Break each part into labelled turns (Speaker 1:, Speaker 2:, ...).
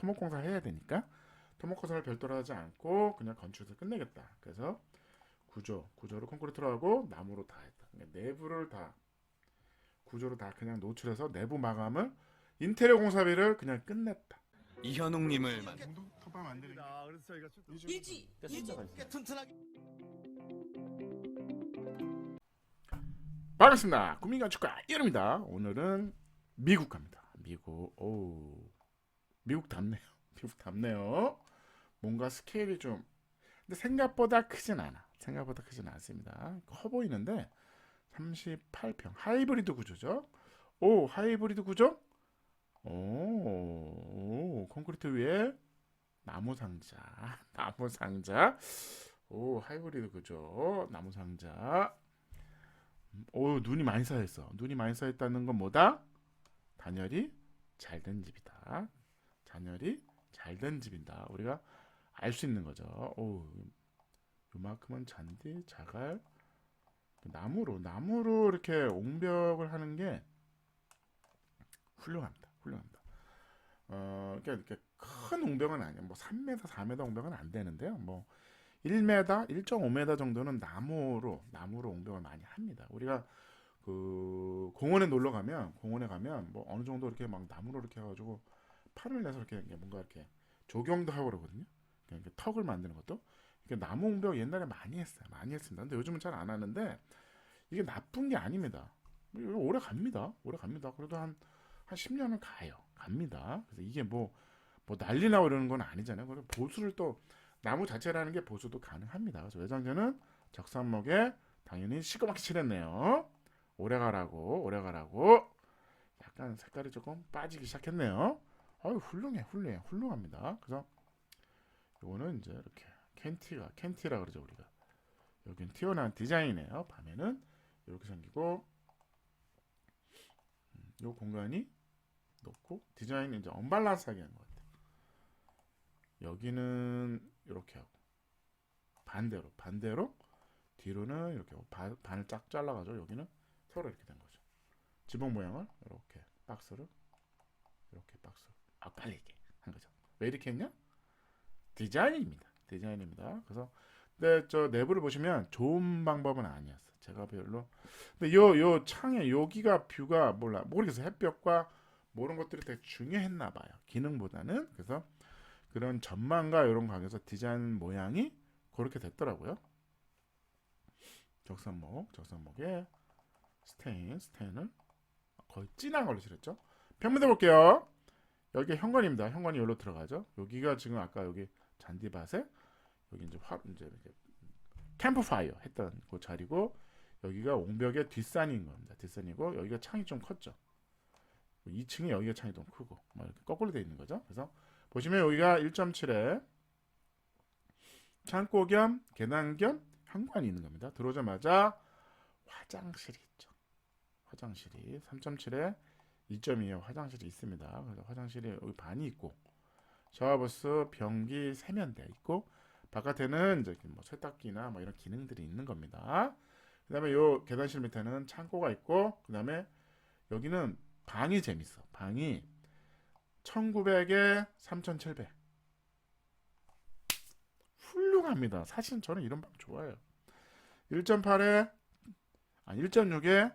Speaker 1: 토목공사 해야 되니까 토목공사를 별도로 하지 않고 그냥 건축에서 끝내겠다. 그래서 구조, 구조를 콘크리트로 하고 나무로 다 했다. 그러니까 내부를 다 구조로 다 그냥 노출해서 내부 마감을 인테리어 공사비를 그냥 끝냈다.
Speaker 2: 이현웅님을
Speaker 1: 토방 만드는
Speaker 3: 아, 그래서 저희가 좀
Speaker 4: 일지 일지 튼튼하게
Speaker 1: 반갑습니다. 국민건축가 이름입니다. 오늘은 미국 갑니다. 미국, 오, 미국 답네요. 미국 답네요. 뭔가 스케일이 좀, 근데 생각보다 크진 않아. 생각보다 크진 않습니다. 커 보이는데 38평 하이브리드 구조죠. 오, 하이브리드 구조? 오, 오 콘크리트 위에 나무 상자, 나무 상자. 오, 하이브리드 구조, 나무 상자. 오 눈이 많이 쌓였어. 눈이 많이 쌓였다는 건 뭐다? 단열이 잘 된 집이다. 단열이 잘 된 집이다. 우리가 알 수 있는 거죠. 오 요만큼은 잔디, 자갈, 나무로 나무로 이렇게 옹벽을 하는 게 훌륭합니다. 훌륭합니다. 어, 그러니까 이렇게 큰 옹벽은 아니에요. 뭐 3m, 4m 옹벽은 안 되는데요. 뭐 1m, 1.5m 정도는 나무로 나무로 옹벽을 많이 합니다. 우리가 그 공원에 놀러 가면 공원에 가면 뭐 어느 정도 이렇게 막 나무로 이렇게 해가지고 판을 내서 이렇게 뭔가 이렇게 조경도 하고 그러거든요. 이렇게 턱을 만드는 것도 이게 나무 옹벽 옛날에 많이 했어요. 많이 했습니다. 근데 요즘은 잘 안 하는데 이게 나쁜 게 아닙니다. 오래 갑니다. 오래 갑니다. 그래도 한, 한 10년은 가요. 갑니다. 그래서 이게 뭐, 뭐 난리 나고 이러는 건 아니잖아요. 그래서 보수를 또 나무 자체라는 게 보수도 가능합니다. 그래서 외장재는 적산목에 당연히 시커멓게 칠했네요. 오래 가라고, 오래 가라고. 약간 색깔이 조금 빠지기 시작했네요. 아유, 훌륭해, 훌륭해, 훌륭합니다. 그래서 요거는 이제 이렇게 캔티가, 캔티라 그러죠, 우리가. 여긴 튀어나온 디자인이에요. 밤에는 이렇게 생기고, 음, 요 공간이 높고, 디자인이 이제 언밸런스하게 한 것 같아요. 여기는 이렇게 하고 반대로 반대로 뒤로는 이렇게 반, 반을 쫙 잘라가지고 여기는 서로 이렇게 된 거죠. 지붕 모양을 이렇게 박스로 이렇게 박스로 엇갈리게 한 거죠. 왜 이렇게 했냐? 디자인입니다. 디자인입니다. 그래서 근데 저 내부를 보시면 좋은 방법은 아니었어. 제가 별로. 근데 요 요 창에 여기가 뷰가 몰라 모르겠어. 햇볕과 뭐 이런 것들이 되게 중요했나 봐요. 기능보다는 그래서 그런 전망과 이런 관계에서 디자인 모양이 그렇게 됐더라고요. 적산목, 적산목에 스테인, 스테인을 거의 진한 걸로 칠했죠. 평면도 볼게요. 여기 현관입니다. 현관이 여기로 들어가죠. 여기가 지금 아까 여기 잔디밭에 여기 이제 화 이제 이렇게 캠프파이어 했던 그 자리고 여기가 옹벽의 뒷산인 겁니다. 뒷산이고 여기가 창이 좀 컸죠. 2층에 여기가 창이 좀 크고 뭐 이렇게 거꾸로 돼 있는 거죠. 그래서 보시면 여기가 1.7에 창고 겸 계단 겸 현관이 있는 겁니다. 들어오자마자 화장실이 있죠. 화장실이 3.7에 2.2에 화장실이 있습니다. 그래서 화장실이 여기 반이 있고 샤워부스, 변기, 세면대 있고 바깥에는 이제 뭐 세탁기나 뭐 이런 기능들이 있는 겁니다. 그다음에 요 계단실 밑에는 창고가 있고 그다음에 여기는 방이 재밌어. 방이 1900에 3700. 훌륭합니다. 사실 저는 이런 방 좋아해요. 1.8에 아 1.6에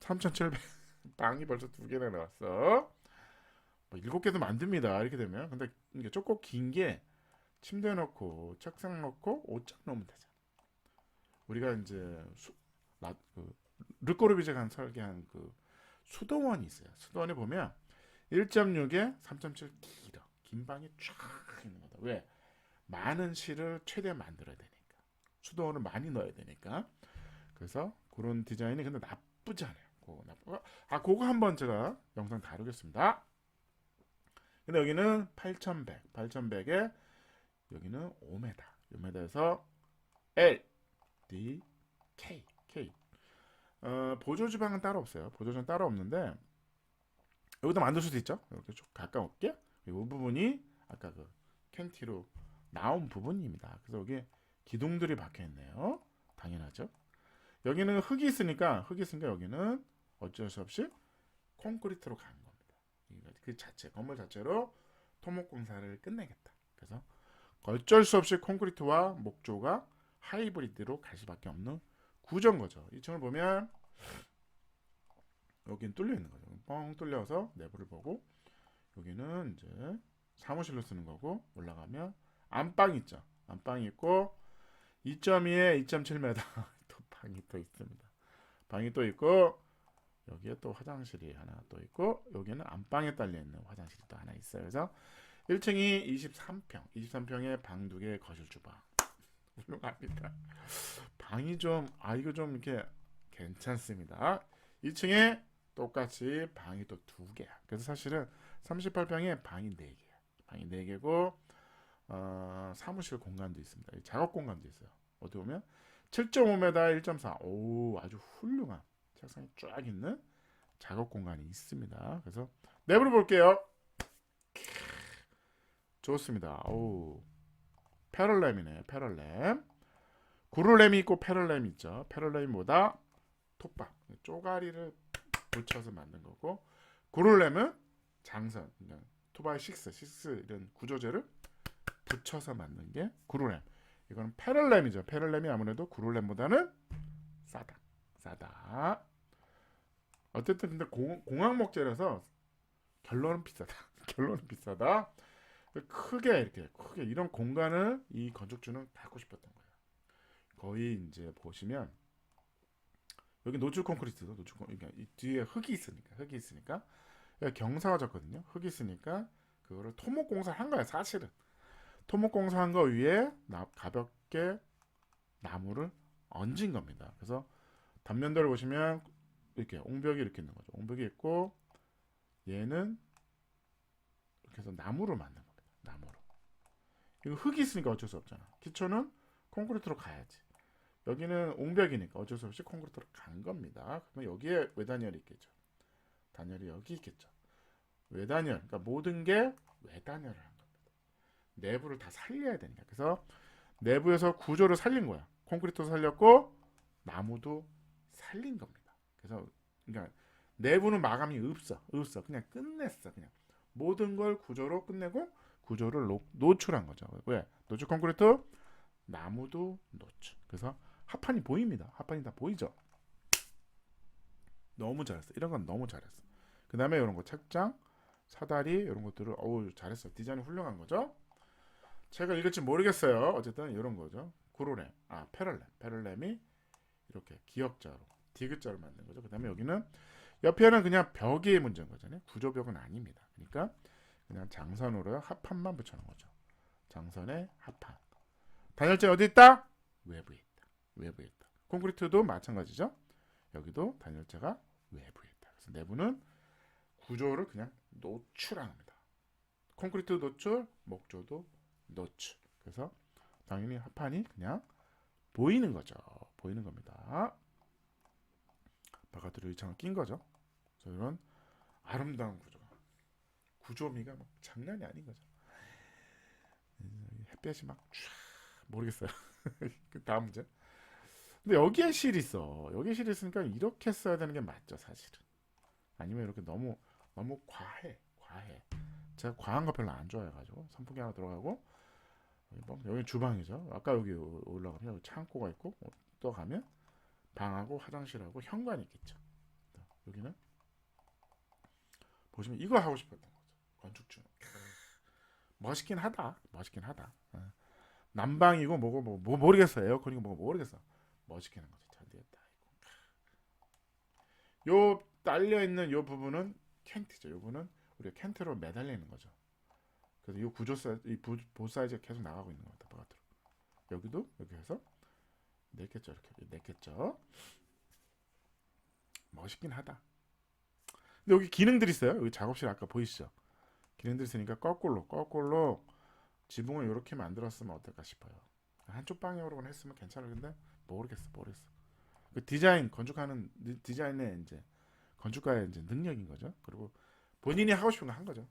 Speaker 1: 3700. 방이 벌써 두 개나 나왔어. 뭐 일곱 개도 만듭니다. 이렇게 되면. 근데 이게 조금 긴 게 침대 넣고 책상 넣고 옷장 넣으면 되잖아. 우리가 이제 수, 라, 그 르꼬르비제가 설계한 그 수도원이 있어요. 수도원에 보면 1.6에 3.7 길어. 긴 방이 쫙 있는 거다. 왜? 많은 실을 최대한 만들어야 되니까. 수도원을 많이 넣어야 되니까. 그래서 그런 디자인이 근데 나쁘지 않아요. 아, 그거 한번 제가 영상 다루겠습니다. 근데 여기는 8100, 8100에 여기는 5m. 5m에서 L, D, K, K. 어, 보조 주방은 따로 없어요. 보조주방 따로 없는데 여기다 만들 수도 있죠. 이렇게 좀 가까웠게 이 부분이 아까 그 캔티로 나온 부분입니다. 그래서 여기 기둥들이 박혀 있네요. 당연하죠. 여기는 흙이 있으니까 흙이 있으니까 여기는 어쩔 수 없이 콘크리트로 가는 겁니다. 그 자체 건물 자체로 토목 공사를 끝내겠다. 그래서 어쩔 수 없이 콘크리트와 목조가 하이브리드로 갈 수밖에 없는 구조인 거죠. 이 층을 보면 여긴 뚫려 있는 거죠. 뻥 뚫려서 내부를 보고 여기는 이제 사무실로 쓰는 거고 올라가면 안방 있죠. 안방이 있고 2.2에 2.7m 또 방이 또 있습니다. 방이 또 있고 여기에 또 화장실이 하나 또 있고 여기는 안방에 딸려 있는 화장실이 또 하나 있어요. 그래서 1층이 23평, 23평에 방 두 개, 거실 주방. 훌륭합니다. 방이 좀 아 이거 좀 이렇게 괜찮습니다. 2층에 똑같이 방이 또 두 개야. 그래서 사실은 38평에 방이 네 개야. 방이 네 개고 어, 사무실 공간도 있습니다. 이 작업 공간도 있어요. 어디 보면 7.5m, 1.4. 오, 아주 훌륭한 책상이 쫙 있는 작업 공간이 있습니다. 그래서 내부를 볼게요. 좋습니다. 오, 패럴램이네. 패럴램. 구룰램이 있고 패럴램이 있죠. 패럴램보다 톱밥, 쪼가리를 붙여서 만든 거고 구룰램은 장선, 그러니까 투바이 식스, 식스 이런 구조재를 붙여서 만든 게 구룰램. 이거는 패럴램이죠. 패럴램이 아무래도 구룰램보다는 싸다. 싸다. 어쨌든 근데 공, 공항 목재라서 결론은 비싸다. 결론은 비싸다. 크게 이렇게 크게 이런 공간을 이 건축주는 갖고 싶었던 거예요. 거의 이제 보시면 여기 노출 콘크리트도 노출 콘 그러니까 이 뒤에 흙이 있으니까 흙이 있으니까 경사가 졌거든요. 흙이 있으니까 그거를 토목 공사를 한 거예요. 사실은 토목 공사한 거 위에 나, 가볍게 나무를 얹은 겁니다. 그래서 단면도를 보시면 이렇게 옹벽이 이렇게 있는 거죠. 옹벽이 있고 얘는 이렇게 해서 나무로 만든 겁니다. 나무로. 이거 흙이 있으니까 어쩔 수 없잖아. 기초는 콘크리트로 가야지. 여기는 옹벽이니까 어쩔 수 없이 콘크리트로 간 겁니다. 그러면 여기에 외단열이 있겠죠. 단열이 여기 있겠죠. 외단열, 그러니까 모든 게 외단열을 한 겁니다. 내부를 다 살려야 되니까. 그래서 내부에서 구조를 살린 거야. 콘크리트도 살렸고 나무도 살린 겁니다. 그래서 그러니까 내부는 마감이 없어, 없어. 그냥 끝냈어, 그냥 모든 걸 구조로 끝내고 구조를 노, 노출한 거죠. 왜? 노출 콘크리트, 나무도 노출. 그래서 합판이 보입니다. 합판이 다 보이죠. 너무 잘했어. 이런 건 너무 잘했어. 그 다음에 이런 거 책장, 사다리 이런 것들을 어우 잘했어. 디자인이 훌륭한 거죠. 제가 읽을지 모르겠어요. 어쨌든 이런 거죠. 구로램, 아 패럴램, 패럴램이 이렇게 기역자로 디귿자로 만든 거죠. 그 다음에 여기는 옆에는 그냥 벽의 문제인 거잖아요. 구조벽은 아닙니다. 그러니까 그냥 장선으로 합판만 붙여놓은 거죠. 장선에 합판. 단열재 어디 있다? 외부에 있다. 외부에 있다. 콘크리트도 마찬가지죠. 여기도 단열재가 외부에 있다. 그래서 내부는 구조를 그냥 노출합니다. 콘크리트 노출, 목조도 노출. 그래서 당연히 합판이 그냥 보이는 거죠. 보이는 겁니다. 바깥으로 유창을 낀 거죠. 그래서 이런 아름다운 구조가 구조미가 막 장난이 아닌 거죠. 음, 햇볕이 막쫙 모르겠어요. 그 다음 문제. 근데 여기에 실이 있어. 여기에 실이 있으니까 이렇게 써야 되는 게 맞죠, 사실은. 아니면 이렇게 너무 너무 과해, 과해. 제가 과한 거 별로 안 좋아해가지고 선풍기 하나 들어가고 여기, 뭐, 주방이죠. 아까 여기 올라가면 창고가 있고 어, 또 가면 방하고 화장실하고 현관이 있겠죠. 여기는 보시면 이거 하고 싶었던 거죠. 건축주. 멋있긴 하다. 멋있긴 하다. 어. 난방이고 뭐고 뭐, 뭐 모르겠어. 에어컨이고 뭐고 모르겠어. 멋있게 하는 거죠. 잘 되었다. 요 딸려 있는 요 부분은 캔트죠. 요 부분은 우리가 캔트로 매달려 있는 거죠. 그래서 이 구조 사이 이 부, 보 사이즈가 계속 나가고 있는 겁니다. 바깥으로. 여기도 이렇게 해서 냈겠죠. 이렇게 냈겠죠. 멋있긴 하다. 근데 여기 기능들이 있어요. 여기 작업실 아까 보이시죠? 기능들이 있으니까 거꾸로 거꾸로 지붕을 이렇게 만들었으면 어떨까 싶어요. 한쪽 방향으로만 했으면 괜찮을 텐데 모르겠어, 모르겠어. 그 디자인 건축하는 디- 디자인의 이제 건축가의 이제 능력인 거죠. 그리고 본인이 하고 싶은 거 한 거죠.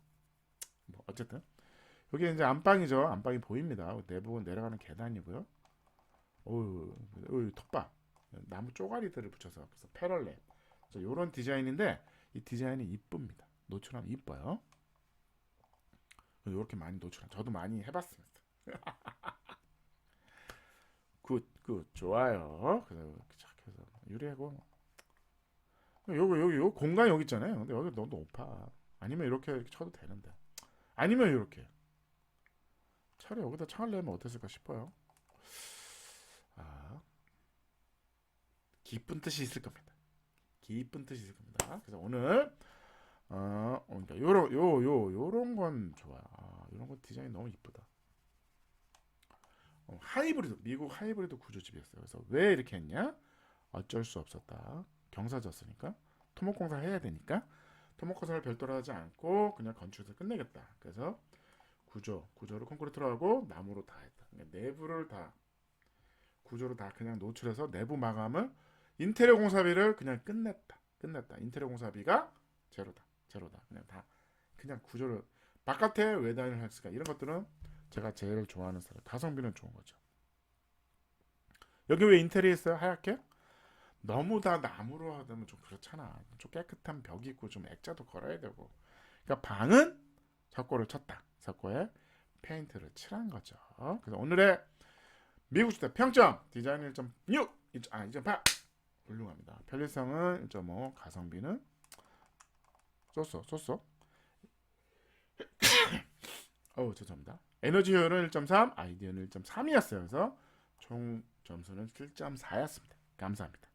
Speaker 1: 뭐 어쨌든 여기 이제 안방이죠. 안방이 보입니다. 내부 내려가는 계단이고요. 어유, 톱밥, 나무 쪼가리들을 붙여서 그래서 패럴 렛. 이런 디자인인데 이 디자인이 이쁩니다. 노출하면 이뻐요. 이렇게 많이 노출한. 저도 많이 해봤습니다. 굿, 굿, 좋아요. 그래서 이렇게 착 해서 유리하고. 여기 여기 여기 공간 여기 있잖아요. 근데 여기 너무 높아. 아니면 이렇게, 이렇게 쳐도 되는데. 아니면 이렇게. 차라리 여기다 창을 내면 어땠을까 싶어요. 아, 기쁜 뜻이 있을 겁니다. 기쁜 뜻이 있을 겁니다. 그래서 오늘 어, 그러니까 요런 요 요 요런 건 좋아. 아, 요런 건 디자인 너무 이쁘다. 어, 하이브리드 미국 하이브리드 구조집이었어요. 그래서 왜 이렇게 했냐? 어쩔 수 없었다. 경사졌으니까 토목공사 해야 되니까 토목공사를 별도로 하지 않고 그냥 건축에서 끝내겠다. 그래서 구조 구조를 콘크리트로 하고 나무로 다 했다. 그러니까 내부를 다 구조로 다 그냥 노출해서 내부 마감을 인테리어 공사비를 그냥 끝냈다. 끝냈다. 인테리어 공사비가 제로다. 제로다. 그냥 다 그냥 구조를 바깥에 외단을 했을까 이런 것들은 제가 제일 좋아하는 스타일. 가성비는 좋은 거죠. 여기 왜 인테리어 있어요? 하얗게? 너무 다 나무로 하면 좀 그렇잖아. 좀 깨끗한 벽이 있고 좀 액자도 걸어야 되고. 그러니까 방은 석고를 쳤다. 석고에 페인트를 칠한 거죠. 그래서 오늘의 미국 주택 평점 디자인 1.6, 아2.8 훌륭합니다. 편리성은 1.5, 가성비는 쏘쏘 쏘쏘. 어우 죄송합니다. 에너지 효율은 1.3, 아이디어는 1.3이었어요. 그래서 총 점수는 7.4였습니다. 감사합니다.